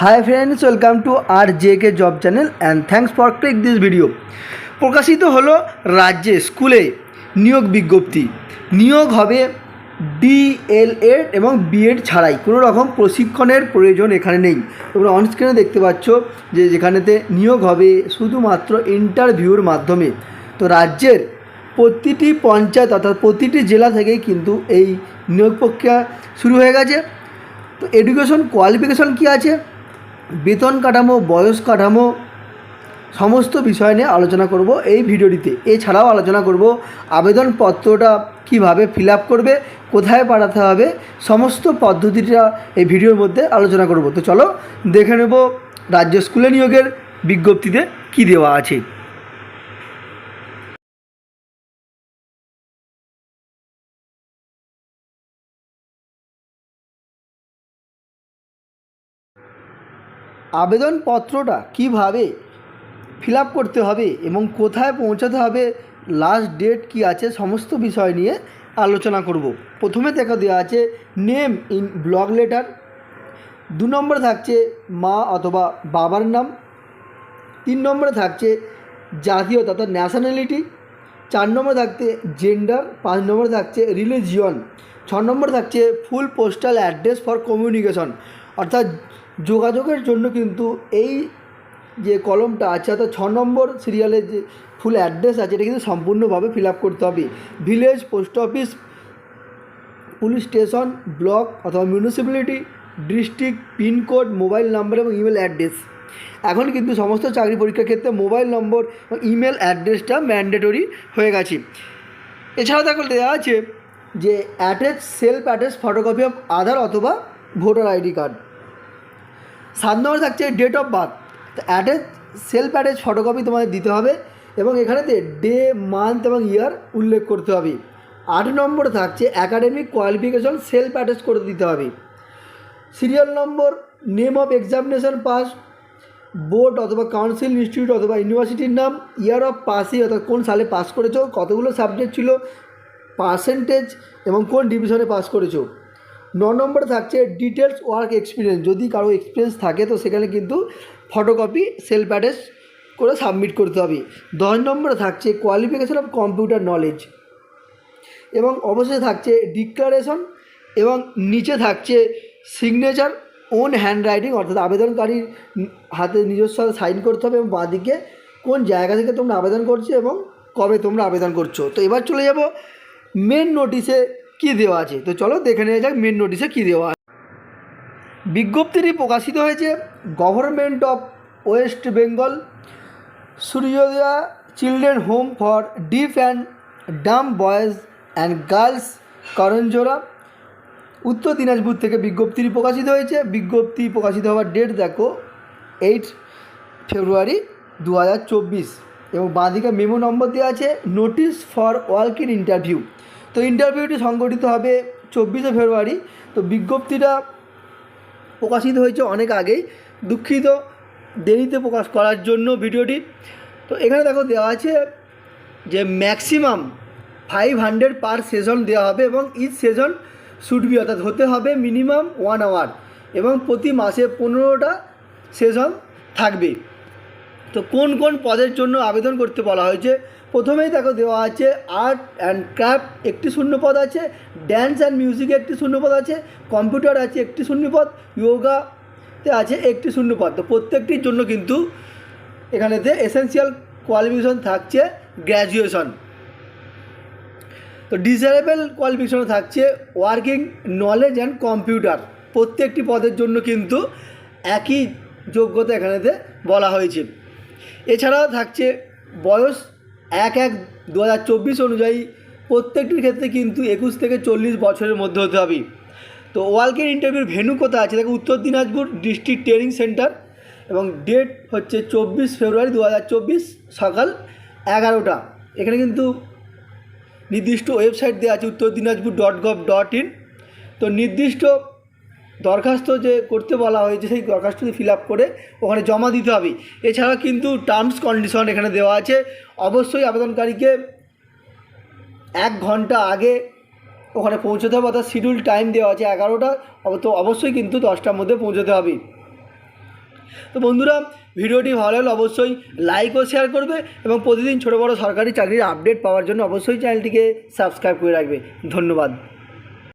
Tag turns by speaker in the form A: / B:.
A: Hi friends welcome to R J K job channel and thanks for click this video প্রকাশিত হলো রাজ্যে স্কুলে নিয়োগ বিজ্ঞপ্তি। নিয়োগ হবে ডিএলএড এবং বিএড ছাড়াই। কোনো রকম প্রশিক্ষণের প্রয়োজন এখানে নেই। তোমরা অনস্ক্রিনে দেখতে পাচ্ছ যে যেখানেতে নিয়োগ হবে শুধুমাত্র ইন্টারভিউর মাধ্যমে। তো রাজ্যের প্রতিটি পঞ্চায়েত অর্থাৎ প্রতিটি জেলা থেকেই কিন্তু এই নিয়োগ প্রক্রিয়া শুরু হয়ে গেছে। তো এডুকেশন কোয়ালিফিকেশন কী আছে? বেতন কাঠামো, বয়স কাঠামো, সমস্ত বিষয় নিয়ে আলোচনা করব এই ভিডিওটিতে। এছাড়াও আলোচনা করব আবেদনপত্রটা কীভাবে ফিল আপ করবে, কোথায় পাঠাতে হবে, সমস্ত পদ্ধতিটা এই ভিডিওর মধ্যে আলোচনা করব। তো চলো দেখে নেব রাজ্য স্কুলে নিয়োগের বিজ্ঞপ্তিতে কি দেওয়া আছে। আবেদনপত্রটা কীভাবে ফিল আপ করতে হবে এবং কোথায় পৌঁছাতে হবে লাস্ট ডেট কি আছে, সমস্ত বিষয় নিয়ে আলোচনা করব। প্রথমে দেখা দেওয়া আছে নেম ইন ব্লগ লেটার দু নম্বরে থাকছে মা অথবা বাবার নাম, তিন নম্বরে থাকছে জাতীয়তা অর্থাৎ ন্যাশনালিটি চার নম্বরে থাকছে জেন্ডার পাঁচ নম্বরে থাকছে রিলিজিয়ন ছ নম্বরে থাকছে full postal address for communication অর্থাৎ যোগাযোগের জন্য কিন্তু এই যে কলমটা আছে, অর্থাৎ ছ নম্বর সিরিয়ালের যে ফুল অ্যাড্রেস আছে, এটা কিন্তু সম্পূর্ণভাবে ফিল আপ করতে হবে। Village post office police station block অথবা municipality district pincode mobile number এবং ইমেল অ্যাড্রেস এখন কিন্তু সমস্ত চাকরি পরীক্ষার ক্ষেত্রে মোবাইল নম্বর এবং ইমেল অ্যাড্রেসটা ম্যান্ডেটরি হয়ে গেছে। এছাড়াও দেখো দেওয়া আছে যে attach self attach photocopy of Aadhaar অথবা ভোটার আইডি কার্ড। সাত নম্বর থাকছে ডেট অফ বার্থ তো অ্যাটাচ সেলফ অ্যাটাচ ফটোকপি তোমাদের দিতে হবে এবং এখানেতে ডে মান্থ এবং ইয়ার উল্লেখ করতে হবে। আট নম্বর থাকছে অ্যাকাডেমিক কোয়ালিফিকেশন সেলফ অ্যাটাচ করে দিতে হবে। Serial number name of examination pass board অথবা কাউন্সিল ইনস্টিটিউট অথবা ইউনিভার্সিটির নাম ইয়ার অফ পাসি অর্থাৎ কোন সালে পাস করেছ, কতগুলো সাবজেক্ট ছিল পার্সেন্টেজ এবং কোন ডিভিশনে পাস করেছ। ন নম্বরে থাকছে ডিটেলস ওয়ার্ক এক্সপিরিয়েন্স যদি কারও এক্সপিরিয়েন্স থাকে, তো সেখানে কিন্তু ফটোকপি সেলফ অ্যাড্রেস করে সাবমিট করতে হবে। দশ নম্বরে থাকছে কোয়ালিফিকেশন অফ কম্পিউটার নলেজ এবং অবশ্যই থাকছে ডিক্লারেশন এবং নিচে থাকছে সিগনেচার ওন হ্যান্ড রাইটিং অর্থাৎ আবেদনকারীর হাতে নিজস্ব সাইন করতে হবে এবং বাঁদিকে কোন জায়গা থেকে তোমরা আবেদন করছ এবং কবে তোমরা আবেদন করছ। তো এবার চলে যাব মেন নোটিশে কী দেওয়া আছে? তো চলো দেখে নেওয়া যাক মেন নোটিশে কী দেওয়া আছে। বিজ্ঞপ্তিটি প্রকাশিত হয়েছে government of West Bengal Suryodaya children home for deaf and dumb boys and girls Karanjora Uttar Dinajpur থেকে বিজ্ঞপ্তিটি প্রকাশিত হয়েছে। বিজ্ঞপ্তি প্রকাশিত হওয়ার ডেট দেখো এইট ফেব্রুয়ারি দু হাজার চব্বিশ এবং বাঁদিকে মেমো নম্বর দেওয়া আছে notice for work in interview তো ইন্টারভিউটি সংগঠিত হবে চব্বিশে ফেব্রুয়ারি। তো বিজ্ঞপ্তিটা প্রকাশিত হয়েছে অনেক আগেই। দুঃখিত, দেরিতে প্রকাশ করার জন্য ভিডিওটি। তো এখানে দেখো দেওয়া আছে যে maximum five hundred per session দেওয়া হবে এবং ইচ সেশন শুড বি অর্থাৎ হতে হবে মিনিমাম ওয়ান আওয়ার এবং প্রতি মাসে পনেরোটা সেশন থাকবে। তো কোন কোন পদের জন্য আবেদন করতে বলা হয়েছে? প্রথমেই দেখো দেওয়া আছে আর্ট অ্যান্ড ক্রাফট একটি শূন্যপদ আছে, ড্যান্স অ্যান্ড মিউজিকে একটি শূন্যপদ আছে, কম্পিউটার আছে একটি শূন্যপদ ইয়োগাতে আছে একটি শূন্যপদ তো প্রত্যেকটির জন্য কিন্তু এখানেতে এসেন্সিয়াল কোয়ালিফিকেশন থাকছে গ্র্যাজুয়েশন তো ডিজারেবল কোয়ালিফিকেশনে থাকছে ওয়ার্কিং নলেজ অ্যান্ড কম্পিউটার প্রত্যেকটি পদের জন্য কিন্তু একই যোগ্যতা এখানেতে বলা হয়েছে। এছাড়াও থাকছে বয়স এক এক দু অনুযায়ী প্রত্যেকটির ক্ষেত্রে কিন্তু একুশ থেকে চল্লিশ বছরের মধ্যে হতে হবে। তো ওয়ার্কের ইন্টারভিউর ভেন্যু কোথায় আছে? দেখো, Uttar Dinajpur district training centre এবং ডেট হচ্ছে চব্বিশ ফেব্রুয়ারি দু হাজার চব্বিশ সকাল এগারোটা। এখানে কিন্তু নির্দিষ্ট ওয়েবসাইট দেওয়া আছে, Uttar Dinajpur dot gov dot in তো নির্দিষ্ট দরখাস্ত যে করতে বলা হয়েছে, সেই দরখাস্তটি ফিল আপ করে ওখানে জমা দিতে হবে। এছাড়া কিন্তু টার্মস কন্ডিশন এখানে দেওয়া আছে। অবশ্যই আবেদনকারীকে এক ঘণ্টা আগে ওখানে পৌঁছতে হবে, অর্থাৎ শিডিউল টাইম দেওয়া আছে এগারোটা। তো অবশ্যই কিন্তু দশটার মধ্যে পৌঁছতে হবে। তো বন্ধুরা, ভিডিওটি ভালো লাগলে অবশ্যই লাইক ও শেয়ার করবে এবং প্রতিদিন ছোটো বড়ো সরকারি চাকরির আপডেট পাওয়ার জন্য অবশ্যই চ্যানেলটিকে সাবস্ক্রাইব করে রাখবে। ধন্যবাদ।